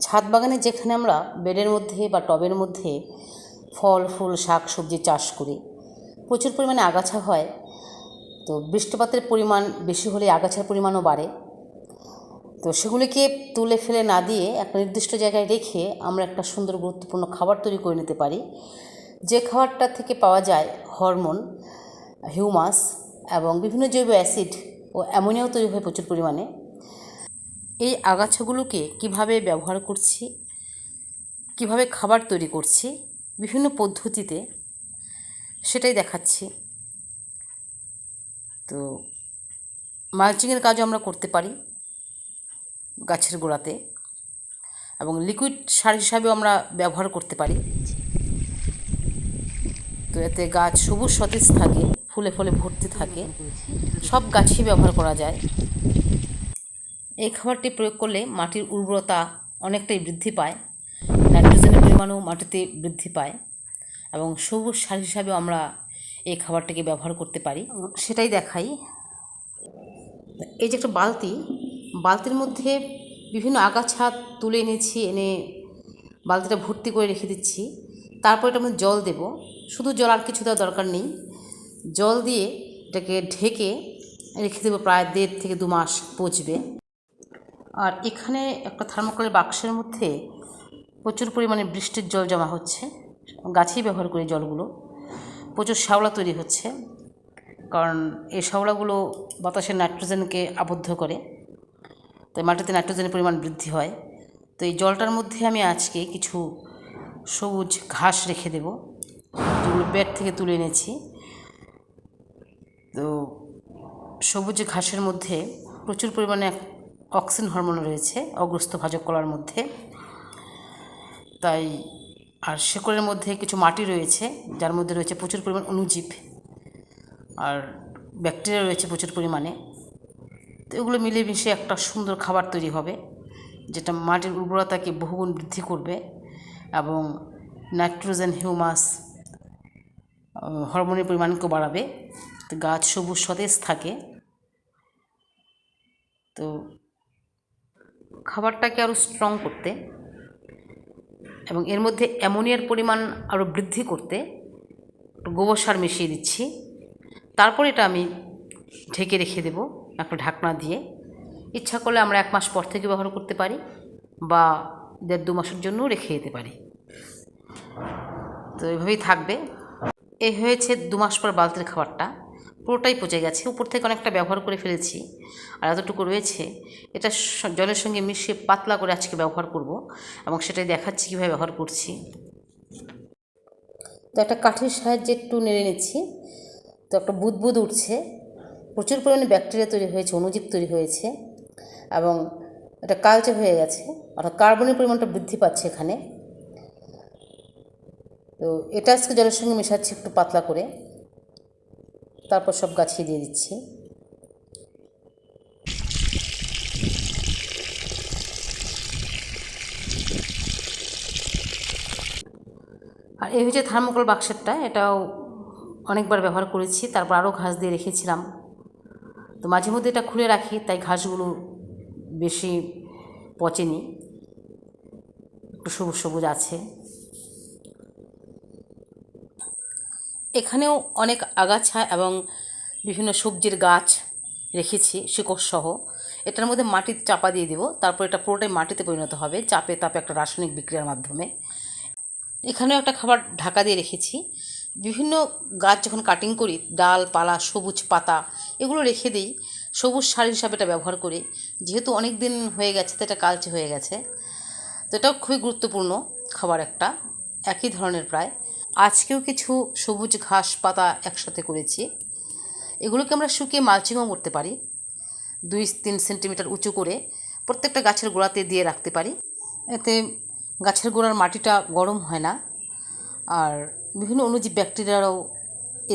ছাদ বাগানে যেখানে আমরা বেডের মধ্যে বা টবের মধ্যে ফল, ফুল, শাক, সবজি চাষ করি, প্রচুর পরিমাণে আগাছা হয়, তো বৃষ্টিপাতের পরিমাণ বেশি হলে আগাছার পরিমাণও বাড়ে। তো সেগুলিকে তুলে ফেলে না দিয়ে একটা নির্দিষ্ট জায়গায় রেখে আমরা একটা সুন্দর গুরুত্বপূর্ণ খাবার তৈরি করে নিতে পারি। যে খাবারটা থেকে পাওয়া যায় হরমোন, হিউমাস এবং বিভিন্ন জৈব অ্যাসিড ও অ্যামোনিয়াও তৈরি হয় প্রচুর পরিমাণে। এই আগাছাগুলোকে কীভাবে ব্যবহার করছি, কীভাবে খাবার তৈরি করছি, বিভিন্ন পদ্ধতিতে সেটাই দেখাচ্ছি। তো মালচিংয়ের কাজও আমরা করতে পারি গাছের গোড়াতে এবং লিকুইড সার হিসাবেও আমরা ব্যবহার করতে পারি। তো এতে গাছ সবুজ সতেজ থাকে, ফুলে ফলে ভর্তি থাকে, সব গাছই ব্যবহার করা যায়। এই খাবারটি প্রয়োগ করলে মাটির উর্বরতা অনেকটাই বৃদ্ধি পায়, নাইট্রোজেনের পরিমাণও মাটিতে বৃদ্ধি পায় এবং সবুজ সার হিসাবেও আমরা এই খাবারটাকে ব্যবহার করতে পারি। সেটাই দেখাই। এই যে একটা বালতি, বালতির মধ্যে বিভিন্ন আগাছা তুলে এনেছি, এনে বালতিটা ভর্তি করে রেখে দিচ্ছি। তারপর এটা মধ্যে জল দেব। শুধু জল আর কিছু দেওয়ার দরকার নেই। জল দিয়ে এটাকে ঢেকে রেখে দেবো প্রায় দেড় থেকে দু মাস পচবে। আর এখানে একটা থার্মোকলের বাক্সের মধ্যে প্রচুর পরিমাণে বৃষ্টির জল জমা হচ্ছে, গাছেই ব্যবহার করি জলগুলো। প্রচুর শ্যাওলা তৈরি হচ্ছে, কারণ এই শ্যাওলাগুলো বাতাসের নাইট্রোজেনকে আবদ্ধ করে, তাই মাটিতে নাইট্রোজেনের পরিমাণ বৃদ্ধি হয়। তো এই জলটার মধ্যে আমি আজকে কিছু সবুজ ঘাস রেখে দেব, যেগুলো বেড থেকে তুলে এনেছি। তো সবুজ ঘাসের মধ্যে প্রচুর পরিমাণে অক্সিজেন হরমোন রয়েছে অগ্রস্ত ভাজক কলার মধ্যে। তাই আর শেকড়ের মধ্যে কিছু মাটি রয়েছে, যার মধ্যে রয়েছে প্রচুর পরিমাণ অণুজীব আর ব্যাকটেরিয়া রয়েছে প্রচুর পরিমাণে। তো এগুলো মিলেমিশে একটা সুন্দর খাবার তৈরি হবে, যেটা মাটির উর্বরতাকে বহুগুণ বৃদ্ধি করবে এবং নাইট্রোজেন, হিউমাস হরমোনের পরিমাণকেও বাড়াবে। তো গাছ সবুজ, সতেজ থাকে। তো খাবারটাকে আরও স্ট্রং করতে এবং এর মধ্যে অ্যামোনিয়ার পরিমাণ আরও বৃদ্ধি করতে গোবর সার মিশিয়ে দিচ্ছি। তারপর এটা আমি ঢেকে রেখে দেব, একটা ঢাকনা দিয়ে। ইচ্ছা করলে আমরা এক মাস পর থেকে ব্যবহার করতে পারি বা দেড় দু মাসের জন্যও রেখে যেতে পারি। তো এভাবেই থাকবে। এই হয়েছে দু মাস পর বালতির খাবারটা। পুরোটাই পচে গেছে। উপর থেকে অনেকটা ব্যবহার করে ফেলেছি। আর এতটুকু রয়েছে। এটা জলের সঙ্গে মিশিয়ে পাতলা করে আজকে ব্যবহার করব এবং সেটাই দেখাচ্ছি কীভাবে ব্যবহার করছি। তো একটা কাঠের সাহায্যে একটু নেড়ে নিচ্ছি। তো একটা বুদবুদ উঠছে। প্রচুর পরিমাণে ব্যাকটেরিয়া তৈরি হয়েছে, অণুজীব তৈরি হয়েছে এবং এটা কালচে হয়ে গেছে। অর্থাৎ কার্বনের পরিমাণটা বৃদ্ধি পাচ্ছে এখানে। তো এটা আজকে জলের সঙ্গে মেশাচ্ছি একটু পাতলা করে। তারপর সব গাছিয়ে দিয়ে দিচ্ছি। আর এই হচ্ছে থার্মোকল বাক্সেরটা, এটাও অনেকবার ব্যবহার করেছি, তারপর আরও ঘাস দিয়ে রেখেছিলাম। তো মাঝে মধ্যে এটা খুলে রাখি, তাই ঘাসগুলো বেশি পচেনি। একটু সবুজ সবুজ আছে। এখানেও অনেক আগাছা এবং বিভিন্ন সবজির গাছ রেখেছি, শিকড় সহ। এটার মধ্যে মাটি চাপা দিয়ে দেবো। তারপর এটা পুরোটাই মাটিতে পরিণত হবে, চাপে তাপে একটা রাসায়নিক বিক্রিয়ার মাধ্যমে। এখানেও একটা খাবার ঢাকা দিয়ে রেখেছি। বিভিন্ন গাছ যখন কাটিং করি, ডাল, পালা, সবুজ পাতা, এগুলো রেখে দিই। সবুজ সার হিসাবে এটা ব্যবহার করি। যেহেতু অনেক দিন হয়ে গেছে, তো এটা কালচে হয়ে গেছে। তো এটাও খুবই গুরুত্বপূর্ণ খাবার একটা। একই ধরনের প্রায়। আজকেও কিছু সবুজ ঘাস পাতা একসাথে করেছি। এগুলোকে আমরা শুকিয়ে মালচিংও করতে পারি। দুই তিন সেন্টিমিটার উঁচু করে প্রত্যেকটা গাছের গোড়াতে দিয়ে রাখতে পারি। এতে গাছের গোড়ার মাটিটা গরম হয় না। আর বিভিন্ন অনুজীব ব্যাকটেরিয়ারাও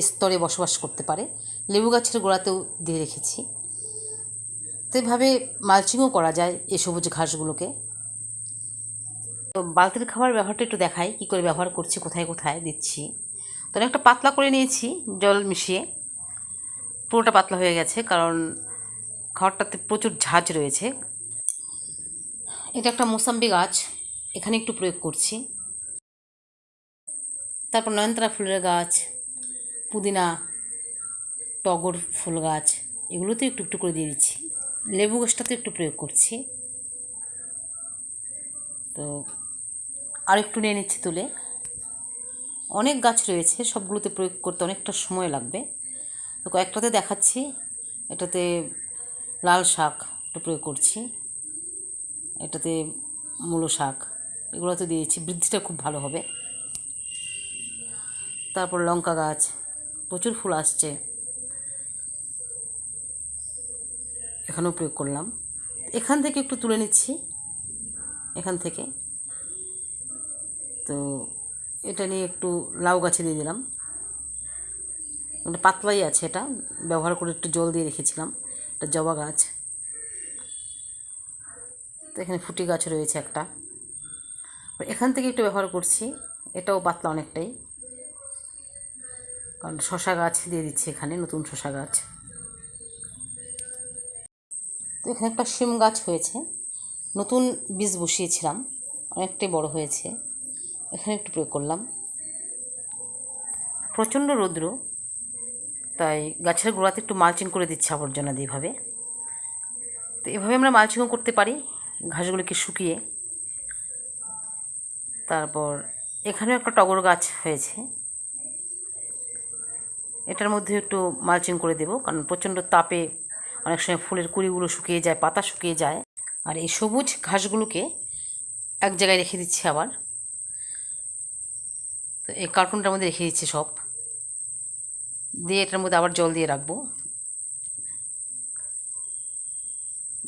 স্তরে বসবাস করতে পারে। লেবু গাছের গোড়াতেও দিয়ে রেখেছি। তো এভাবে মালচিংও করা যায় এই সবুজ ঘাসগুলোকে। তো বালতির খাবার ব্যবহারটা একটু দেখাই, কী করে ব্যবহার করছি, কোথায় কোথায় দিচ্ছি। তো একটা পাতলা করে নিয়েছি, জল মিশিয়ে। পুরোটা পাতলা হয়ে গেছে, কারণ খাবারটাতে প্রচুর ঝাঁজ রয়েছে। এটা একটা মোসাম্বি গাছ, এখানে একটু প্রয়োগ করছি। তারপর নয়নতারা ফুলের গাছ, পুদিনা, টগর ফুল গাছ, এগুলোতে একটু একটু করে দিয়ে দিচ্ছি। লেবু গাছটাতে একটু প্রয়োগ করছি। তো আর একটু নিয়ে নিচ্ছি তুলে। অনেক গাছ রয়েছে, সবগুলোতে প্রয়োগ করতে অনেকটা সময় লাগবে। তো কয়েকটাতে দেখাচ্ছি, এটাতে লাল শাক একটু প্রয়োগ করছি, এটাতে মূলো শাক, এগুলোতে দিয়েছি, বৃদ্ধিটা খুব ভালো হবে। তারপর লঙ্কা গাছ, প্রচুর ফুল আসছে। এখানেও প্রয়োগ করলাম। এখান থেকে একটু তুলে নিচ্ছি, এখান থেকে। তো এটা নিয়ে একটু লাউ গাছে দিয়ে দিলাম। একটা পাতলাই আছে এটা, ব্যবহার করে একটু জল দিয়ে রেখেছিলাম, এটা জবা গাছ। তো এখানে ফুটি গাছ রয়েছে একটা। এখান থেকে একটু ব্যবহার করছি, এটাও পাতলা অনেকটাই। কারণ শশা গাছ দিয়ে দিচ্ছি এখানে, নতুন শশা গাছ। তো এখানে একটা শিম গাছ হয়েছে, নতুন বীজ বসিয়েছিলাম, অনেকটাই বড় হয়েছে। এখানে একটু প্রয়োগ করলাম। প্রচণ্ড রৌদ্র, তাই গাছের গোড়াতে একটু মালচিং করে দিচ্ছে আবর্জনা দিয়ে এভাবে। তো এভাবে আমরা মালচিংও করতে পারি, ঘাসগুলোকে শুকিয়ে। তারপর এখানেও একটা টগর গাছ হয়েছে। এটার মধ্যে একটু মালচিং করে দেবো, কারণ প্রচণ্ড তাপে অনেক সময় ফুলের কুড়িগুলো শুকিয়ে যায়, পাতা শুকিয়ে যায়। আর এই সবুজ ঘাসগুলোকে এক জায়গায় রেখে দিচ্ছি আবার। তো এই কার্টুনটার মধ্যে রেখে দিচ্ছি সব। দিয়ে এটার মধ্যে আবার জল দিয়ে রাখব।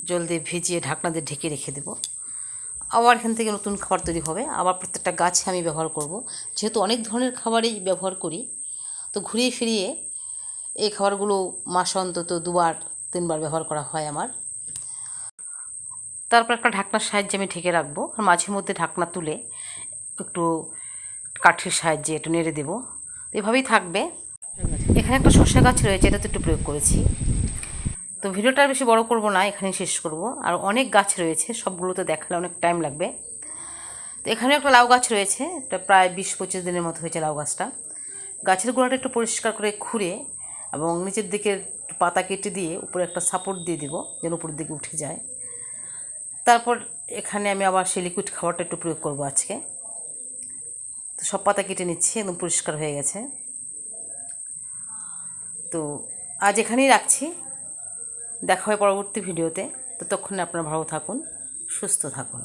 জল দিয়ে ভিজিয়ে ঢাকনা দিয়ে ঢেকে রেখে দেবো। আবার এখান থেকে নতুন খাবার তৈরি হবে। আবার প্রত্যেকটা গাছে আমি ব্যবহার করব। যেহেতু অনেক ধরনের খাবারই ব্যবহার করি, তো ঘুরিয়ে ফিরিয়ে এই খাবারগুলো মাস অন্তত দুবার, তিনবার ব্যবহার করা হয় আমার। তারপর একটা ঢাকনার সাহায্যে আমি ঢেকে রাখব। আর মাঝে মধ্যে ঢাকনা তুলে একটু কাঠের সাহায্যে একটু নেড়ে দেবো। এভাবেই থাকবে। এখানে একটা শসা গাছ রয়েছে, এটাতে একটু প্রয়োগ করেছি। তো ভিডিওটা বেশি বড় করব না, এখানেই শেষ করব। আর অনেক গাছ রয়েছে, সবগুলোতে দেখালে অনেক টাইম লাগবে। তো এখানে একটা লাউ গাছ রয়েছে, এটা প্রায় বিশ পঁচিশ দিনের মতো হয়েছে লাউ গাছটা। গাছের গোড়াটা একটু পরিষ্কার করে খুঁড়ে এবং নিচের দিকে পাতা কেটে দিয়ে উপরে একটা সাপোর্ট দিয়ে দিব, যেন উপরের দিকে উঠে যায়। তারপর এখানে আমি আবার সেই লিকুইড খাবারটা একটু প্রয়োগ করব আজকে। তো সব পাতা কেটে নিচ্ছি, একদম পরিষ্কার হয়ে গেছে। তো আজ এখানেই রাখছি। দেখা হয় পরবর্তী ভিডিওতে। তো ততক্ষণে আপনারা ভালো থাকুন, সুস্থ থাকুন।